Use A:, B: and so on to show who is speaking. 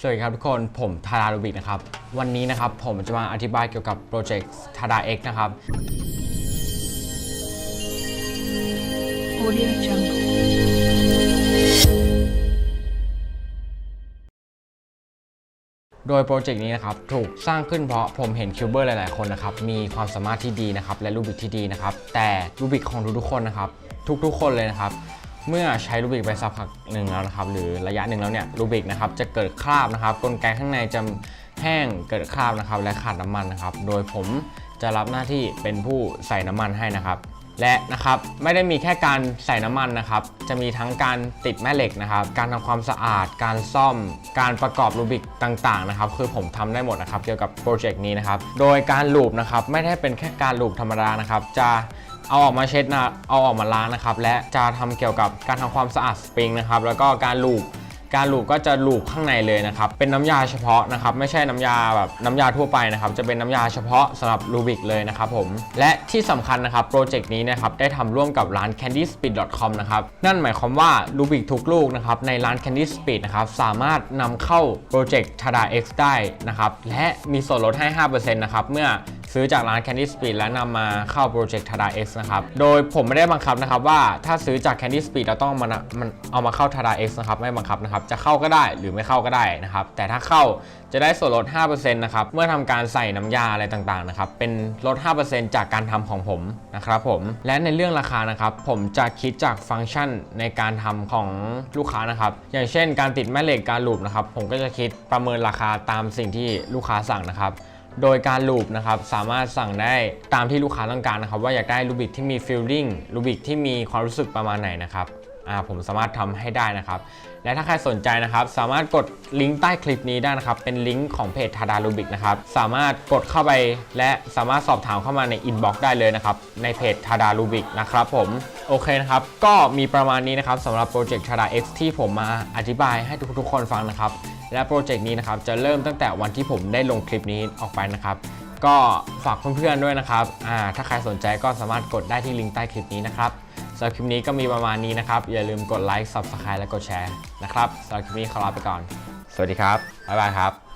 A: สวัสดีครับทุกคนผมทาราลูบิกนะครับ วันนี้นะครับผมจะมาอธิบายเกี่ยวกับโปรเจกต์ทารา X นะครับ
B: Audio Jungle.
A: โดยโปรเจกต์นี้นะครับถูกสร้างขึ้นเพราะผมเห็นคิวเบอร์หลาย ๆ คนนะครับมีความสามารถที่ดีนะครับและรูบิกที่ดีนะครับแต่รูบิกของทุกๆคนนะครับทุกๆ คนเลยนะครับ เมื่อใช้รูบิกไปสักพักหนึ่งแล้วนะครับหรือระยะหนึ่งแล้วเนี่ยรูบิกนะครับจะเกิดคราบนะครับ กลไกข้างในจะแห้งเกิดคราบนะครับและขาดน้ำมันนะครับ โดยผมจะรับหน้าที่เป็นผู้ใส่น้ำมันให้นะครับและนะครับไม่ได้มีแค่การใส่น้ำมันนะครับ จะมีทั้งการติดแม่เหล็กนะครับ การทำความสะอาด การซ่อม การประกอบรูบิกต่างๆนะครับ คือผมทำได้หมดนะครับเกี่ยวกับโปรเจกต์นี้นะครับ โดยการลูบนะครับไม่ได้เป็นแค่การลูบธรรมดานะครับ จะ เอาออกมาเช็ดนะเอาออกมาล้างนะครับ และจะทำเกี่ยวกับการทำความสะอาดสปริงนะครับ แล้วก็การลูบการลูบก็จะลูบข้างในเลยนะครับ เป็นน้ำยาเฉพาะนะครับ ไม่ใช่น้ำยาแบบน้ำยาทั่วไปนะครับ จะเป็นน้ำยาเฉพาะสำหรับรูบิกเลยนะครับผม และที่สำคัญนะครับ โปรเจกต์นี้นะครับ ได้ทำร่วมกับร้าน candyspeed.com นะครับ นั่นหมายความว่ารูบิกทุกลูกนะครับ ในร้าน Candy Speed นะครับ สามารถนำเข้าโปรเจกต์ Tada X ได้นะครับ และมีส่วนลดให้ 5%นะครับ เมื่อ ซื้อจากร้าน Candy Speed และนำมาเข้าโปรเจกต์ Tada X นะครับ โดยผมไม่ได้บังคับนะครับว่าถ้าซื้อจาก Candy Speed เราต้องมานมันเอามาเข้า Tada X นะครับไม่บังคับนะครับ จะเข้าก็ได้หรือไม่เข้าก็ได้นะครับ แต่ถ้าเข้าจะได้ส่วนลด 5%นะครับ เมื่อทำการใส่น้ำยาอะไรต่างๆนะครับ เป็นลด 5%จากการทำของผมนะครับผม และในเรื่องราคานะครับ ผมจะคิดจากฟังก์ชันในการทำของลูกค้านะครับ อย่างเช่น การติดแม่เหล็กการลูบนะครับ ผมก็จะคิดประเมินราคาตามสิ่งที่ลูกค้าสั่งนะครับ โดยการลูบนะครับสามารถสั่งได้ตามที่ลูกค้าต้องการนะครับว่าอยากได้ลูบิกที่มีฟีลลิ่งลูบิกที่มีความรู้สึกประมาณไหนนะครับอ่าผมสามารถทำให้ได้นะครับ และถ้าใครสนใจนะครับ สามารถกดลิงก์ใต้คลิปนี้ได้นะครับ เป็นลิงก์ของเพจทาดาลูบิกนะครับ สามารถกดเข้าไปและสามารถสอบถามเข้ามาในอินบ็อกซ์ได้เลยนะครับ ในเพจทาดาลูบิกนะครับผมโอเคนะครับ ก็มีประมาณนี้นะครับสำหรับโปรเจกต์ทาดา X ที่ผมมาอธิบายให้ทุกๆคนฟังนะครับ และโปรเจกต์นี้นะครับจะเริ่มตั้งแต่วันที่ผมได้ลงคลิปนี้ออกไปนะครับ ก็ฝากเพื่อนๆด้วยนะครับอ่าถ้าใครสนใจก็สามารถกดได้ที่ลิงก์ใต้คลิปนี้นะครับสำหรับคลิปนี้ก็มีประมาณนี้นะครับ อย่าลืมกดไลค์ Subscribe และกดแชร์นะครับสำหรับคลิปนี้ขอลาไปก่อน สวัสดีครับ บ๊ายบายครับ